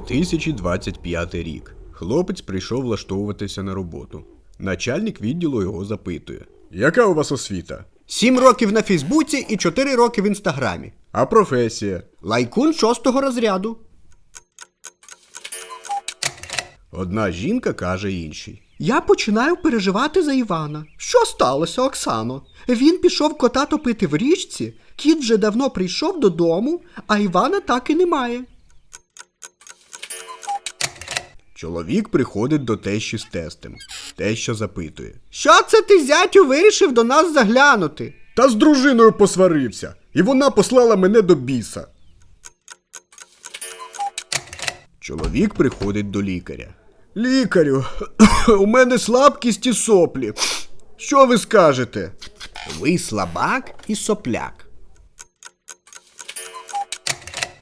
2025 рік. Хлопець прийшов влаштовуватися на роботу. Начальник відділу його запитує: Яка у вас освіта? Сім років на Фейсбуці і чотири роки в інстаграмі. А професія? Лайкун шостого розряду. Одна жінка каже іншій. Я починаю переживати за Івана. Що сталося, Оксано? Він пішов кота топити в річці, кіт вже давно прийшов додому, а Івана так і немає. Чоловік приходить до тещі з тестем. Теща запитує: Що це ти, зятю, вирішив до нас заглянути? Та з дружиною посварився, і вона послала мене до біса. Чоловік приходить до лікаря. Лікарю, у мене слабкість і соплі. Що ви скажете? Ви слабак і сопляк.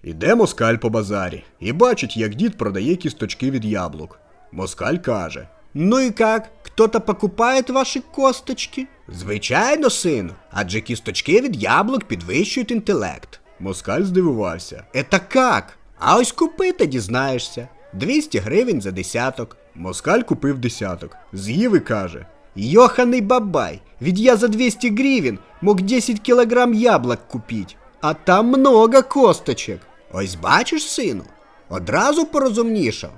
Іде москаль по базарі і бачить, як дід продає кісточки від яблук. Москаль каже: Ну и как? Кто-то покупает ваші косточки? Звичайно, сину, адже кісточки від яблук підвищують інтелект. Москаль здивувався. Это как? А ось купи та дізнаєшся. 200 гривень за десяток. Москаль купив десяток, з'їв і каже: Йоханий бабай, ведь я за 200 гривен мог 10 килограмм яблок купить, а там много косточек. Ось бачиш, сину, одразу порозумнішав.